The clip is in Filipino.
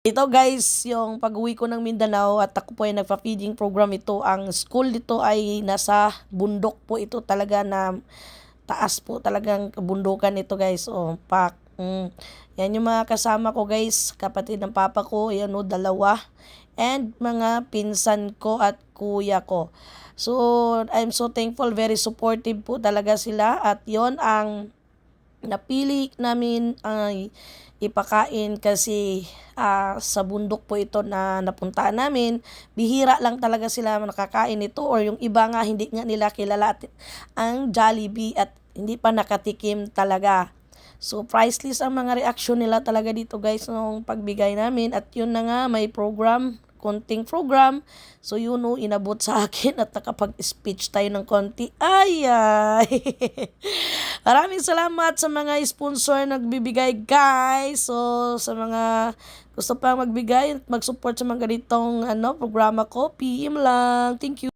Ito guys, yung pag-uwi ko ng Mindanao at ako po ay nagpa-feeding program ito. Ang school dito ay nasa bundok po ito talaga na taas po talagang kabundukan ito guys. O, pak. Mm. Yan yung mga kasama ko guys, kapatid ng papa ko, yan o, dalawa. And mga pinsan ko at kuya ko. So, I'm so thankful, very supportive po talaga sila. At yon ang napili namin ay ipakain kasi ah, sa bundok po ito na napuntaan namin. Bihira lang talaga sila nakakain ito or yung iba nga hindi nga nila kilala at- ang Jollibee at hindi pa nakatikim talaga. So, priceless ang mga reaksyon nila talaga dito guys nung pagbigay namin. At yun na nga, may program, konting program. So, yun o, inabot sa akin at nakapag-speech tayo ng konti. Ay, ay. Maraming salamat sa mga sponsor na nagbibigay guys. So, sa mga gusto pang magbigay at mag-support sa mga ganitong ano, programa ko, PM lang. Thank you.